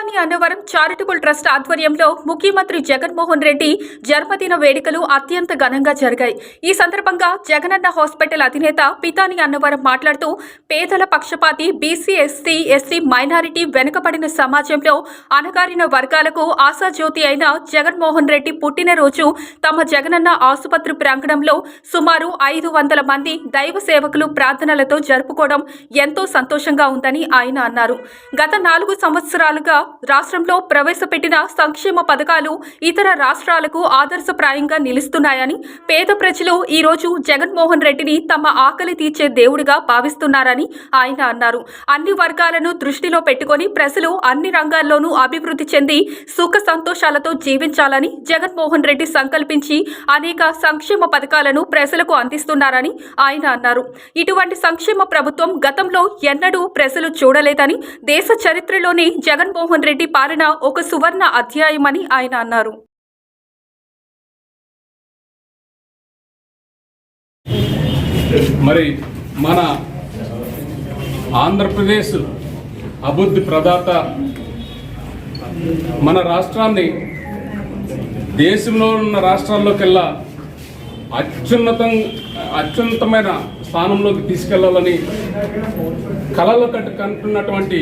Pitani Annavaram charitable trust ఆధ్వర్యంలో ముఖ్యమంత్రి జగన్మోహన్ రెడ్డి జన్మదిన వేడుకలు అత్యంత ఘనంగా జరిగాయి. ఈ సందర్భంగా జగనన్న హాస్పిటల్ అధినేత పితాని అన్నవరం మాట్లాడుతూ పేదల పక్షపాతి బీసీ ఎస్సీ ఎస్సీ మైనారిటీ వెనుకబడిన సమాజంలో అణగారిన వర్గాలకు ఆశాజ్యోతి అయిన జగన్మోహన్ రెడ్డి పుట్టినరోజు తమ జగనన్న ఆసుపత్రి ప్రాంగణంలో సుమారు ఐదు వందల మంది దైవ సేవకులు ప్రార్థనలతో జరుపుకోవడం ఎంతో సంతోషంగా ఉందని ఆయన అన్నారు. గత నాలుగు సంవత్సరాలుగా రాష్ట్రంలో ప్రవేశపెట్టిన సంక్షేమ పథకాలు ఇతర రాష్ట్రాలకు ఆదర్శప్రాయంగా నిలుస్తున్నాయని పేద ప్రజలు ఈరోజు జగన్మోహన్ రెడ్డిని తమ ఆకలి తీర్చే దేవుడిగా భావిస్తున్నారని ఆయన అన్నారు. అన్ని వర్గాలను దృష్టిలో పెట్టుకొని ప్రజలు అన్ని రంగాల్లోనూ అభివృద్ధి చెంది సుఖ సంతోషాలతో జీవించాలని జగన్మోహన్ రెడ్డి సంకల్పించి అనేక సంక్షేమ పథకాలను ప్రజలకు అందిస్తున్నారని ఆయన అన్నారు. ఇటువంటి సంక్షేమ ప్రభుత్వం గతంలో ఎన్నడూ ప్రజలు చూడలేదని దేశ చరిత్రలోనే జగన్మోహన్ రెడ్డి పాలన ఒక సువర్ణ అధ్యాయమని ఆయన అన్నారు. మరి మన ఆంధ్రప్రదేశ్ అభివృద్ధి ప్రదాత మన రాష్ట్రాన్ని దేశంలో ఉన్న రాష్ట్రాల్లోకెల్లా అత్యున్నతం అత్యున్నతమైన స్థానంలోకి తీసుకెళ్ళాలని కళలు కట్టు కంటున్నటువంటి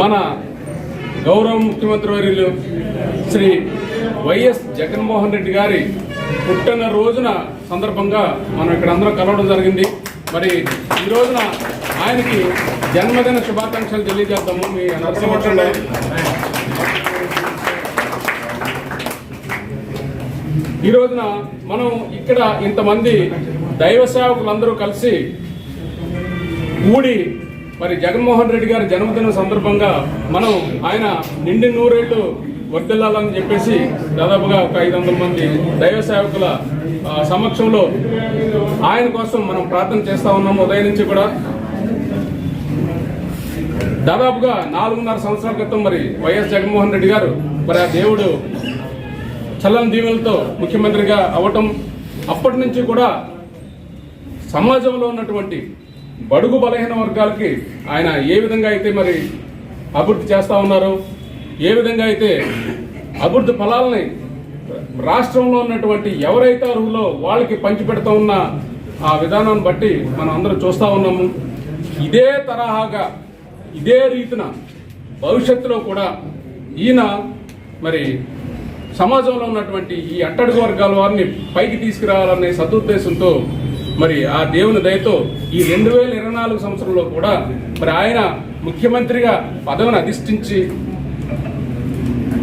మన గౌరవ ముఖ్యమంత్రి వర్యులు శ్రీ వైఎస్ జగన్మోహన్ రెడ్డి గారి పుట్టిన రోజున సందర్భంగా మనం ఇక్కడ అందరం కలవడం జరిగింది. మరి ఈ రోజున ఆయనకి జన్మదిన శుభాకాంక్షలు తెలియజేద్దాము. మీ నరసింహండి ఈ రోజున మనం ఇక్కడ ఇంతమంది దైవ సేవకులందరూ కలిసి కూడి మరి జగన్మోహన్ రెడ్డి గారి జన్మదినం సందర్భంగా మనం ఆయన నిండి నూరేళ్ళు వర్దిల్లాలని చెప్పేసి దాదాపుగా ఒక ఐదు వందల మంది దైవ సేవకుల సమక్షంలో ఆయన కోసం మనం ప్రార్థన చేస్తా ఉన్నాము ఉదయం నుంచి కూడా. దాదాపుగా నాలుగున్నర సంవత్సరాల క్రితం మరి వైఎస్ జగన్మోహన్ రెడ్డి గారు మరి ఆ దేవుడు చల్లని దీవులతో ముఖ్యమంత్రిగా అవ్వటం అప్పటి నుంచి కూడా సమాజంలో ఉన్నటువంటి బడుగు బలహీన వర్గాలకి ఆయన ఏ విధంగా అయితే మరి అభివృద్ధి చేస్తా ఉన్నారు ఏ విధంగా అయితే అభివృద్ధి ఫలాలని రాష్ట్రంలో ఉన్నటువంటి ఎవరైతే అర్హులో వాళ్ళకి పంచిపెడతా ఉన్న ఆ విధానాన్ని బట్టి మనం అందరం చూస్తూ ఉన్నాము. ఇదే తరహాగా ఇదే రీతిన భవిష్యత్తులో కూడా ఈయన మరి సమాజంలో ఉన్నటువంటి ఈ అట్టడుగు వర్గాల వారిని పైకి తీసుకురావాలనే సదుద్దేశంతో మరి ఆ దేవుని దయతో ఈ రెండు వేల ఇరవై నాలుగు సంవత్సరంలో కూడా మరి ఆయన ముఖ్యమంత్రిగా పదవిని అధిష్ఠించి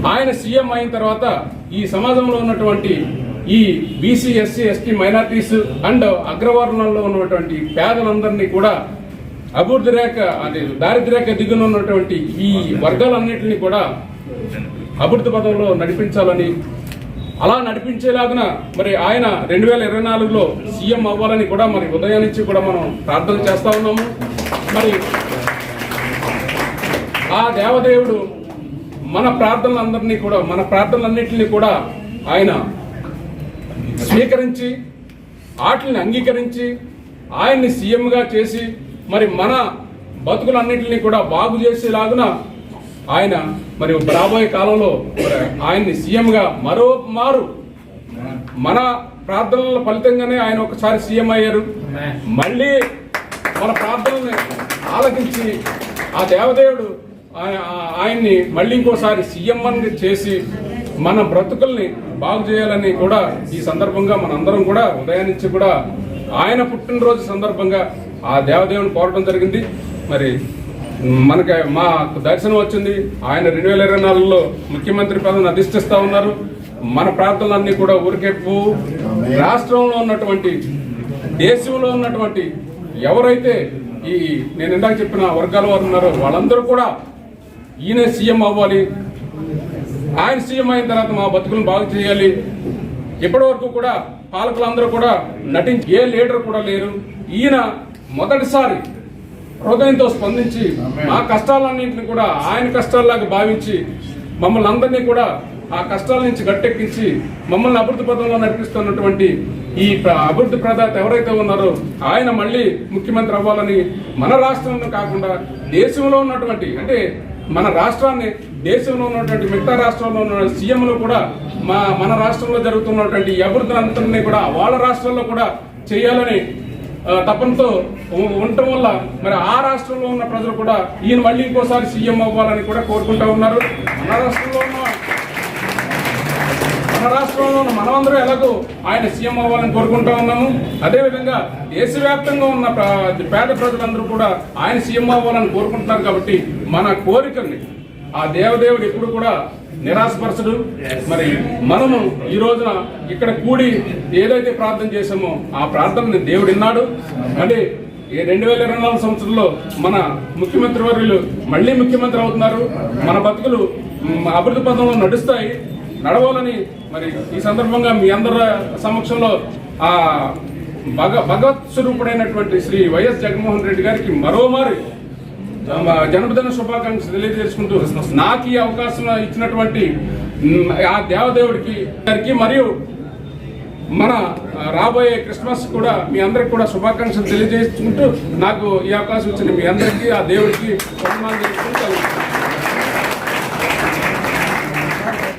ఆయన సీఎం అయిన తర్వాత ఈ సమాజంలో ఉన్నటువంటి ఈ BC SC ST minorities and అగ్రవర్ణంలో ఉన్నటువంటి పేదలందరినీ కూడా అభివృద్ధి రేఖ అది దారిద్ర్య దిగున ఉన్నటువంటి ఈ వర్గాలన్నింటినీ కూడా అభివృద్ధి పదంలో నడిపించాలని అలా నడిపించేలాగున మరి ఆయన రెండు వేల ఇరవై నాలుగులో సీఎం అవ్వాలని కూడా మరి ఉదయం నుంచి కూడా మనం ప్రార్థన చేస్తా ఉన్నాము. మరి ఆ దేవదేవుడు మన ప్రార్థనలందరినీ కూడా మన ప్రార్థనలన్నింటినీ కూడా ఆయన స్వీకరించి వాటిని అంగీకరించి ఆయన్ని సీఎంగా చేసి మరి మన బతుకులన్నింటినీ కూడా బాగు చేసేలాగున ఆయన మరి రాబోయే కాలంలో మరి ఆయన్ని సీఎంగా మరో మారు. మన ప్రార్థనల ఫలితంగానే ఆయన ఒకసారి సీఎం అయ్యారు. మళ్ళీ మన ప్రార్థనల్ని ఆలకించి ఆ దేవదేవుడు ఆయ- ఆయన్ని మళ్ళీ ఇంకోసారి సీఎం అని చేసి మన బ్రతుకుల్ని బాగు చేయాలని కూడా ఈ సందర్భంగా మనందరం కూడా ఉదయాన్నించి కూడా ఆయన పుట్టినరోజు సందర్భంగా ఆ దేవదేవుని కోరడం జరిగింది. మరి మనకి మా దర్శనం వచ్చింది. ఆయన రెండు వేల ఇరవై నాలుగులో ముఖ్యమంత్రి పదవిని అధిష్టిస్తా ఉన్నారు. మన ప్రార్థనలన్నీ కూడా ఊరికెప్పు రాష్ట్రంలో ఉన్నటువంటి దేశంలో ఉన్నటువంటి ఎవరైతే ఈ నేను ఇందాక చెప్పిన వర్గాల వారు ఉన్నారో వాళ్ళందరూ కూడా ఈయన సీఎం అవ్వాలి. ఆయన సీఎం అయిన తర్వాత మా బతుకులను బాగు చేయాలి. ఇప్పటి వరకు కూడా పాలకులందరూ కూడా నటించి ఏ లీడర్ కూడా లేరు. ఈయన మొదటిసారి హృదయంతో స్పందించి మా కష్టాలన్నింటిని కూడా ఆయన కష్టాల్లాగా భావించి మమ్మల్ని అందరినీ కూడా ఆ కష్టాల నుంచి గట్టెక్కించి మమ్మల్ని అభివృద్ధి పథంలో నడిపిస్తున్నటువంటి ఈ అభివృద్ధి ప్రదాత ఎవరైతే ఉన్నారో ఆయన మళ్ళీ ముఖ్యమంత్రి అవ్వాలని మన రాష్ట్రంలో కాకుండా దేశంలో ఉన్నటువంటి అంటే మన రాష్ట్రాన్ని దేశంలో ఉన్నటువంటి మిగతా రాష్ట్రాల్లో ఉన్న సీఎంలు కూడా మా మన రాష్ట్రంలో జరుగుతున్నటువంటి అభివృద్ధి అంతని కూడా వాళ్ళ రాష్ట్రాల్లో కూడా చేయాలని తపనతో ఉండటం వల్ల మరి ఆ రాష్ట్రంలో ఉన్న ప్రజలు కూడా ఈయన మళ్ళీ ఇంకోసారి సీఎం అవ్వాలని కూడా కోరుకుంటా ఉన్నారు. మన రాష్ట్రంలో ఉన్న మన రాష్ట్రంలో ఉన్న మనమందరం ఎలాగో ఆయన సీఎం అవ్వాలని కోరుకుంటా ఉన్నాము. అదేవిధంగా దేశవ్యాప్తంగా ఉన్న పేద ప్రజలందరూ కూడా ఆయన సీఎం అవ్వాలని కోరుకుంటున్నారు కాబట్టి మన కోరికల్ని ఆ దేవదేవుడు ఎప్పుడు కూడా నిరాశపరచడు. మరి మనము ఈ రోజున ఇక్కడ కూడి ఏదైతే ప్రార్థన చేశామో ఆ ప్రార్థనని దేవుడు విన్నాడు. అంటే ఈ రెండు వేల ఇరవై నాలుగు సంవత్సరంలో మన ముఖ్యమంత్రి వర్యులు మళ్ళీ ముఖ్యమంత్రి అవుతున్నారు. మన బతుకులు అభివృద్ధి పథంలో నడుస్తాయి. నడవాలని మరి ఈ సందర్భంగా మీ అందరి సమక్షంలో ఆ భగ భగవత్ స్వరూపుడైనటువంటి శ్రీ వైఎస్ జగన్మోహన్ రెడ్డి గారికి మరోమారి జన్మదిన శుభాకాంక్షలు తెలియజేసుకుంటూ నాకు ఈ అవకాశం ఇచ్చినటువంటి ఆ దేవదేవుడికి గారికి మరియు మన రాబోయే క్రిస్మస్ కూడా మీ అందరికి కూడా శుభాకాంక్షలు తెలియజేసుకుంటూ నాకు ఈ అవకాశం ఇచ్చిన మీ అందరికీ ఆ దేవుడికి సన్మానం చేసుకుంటూ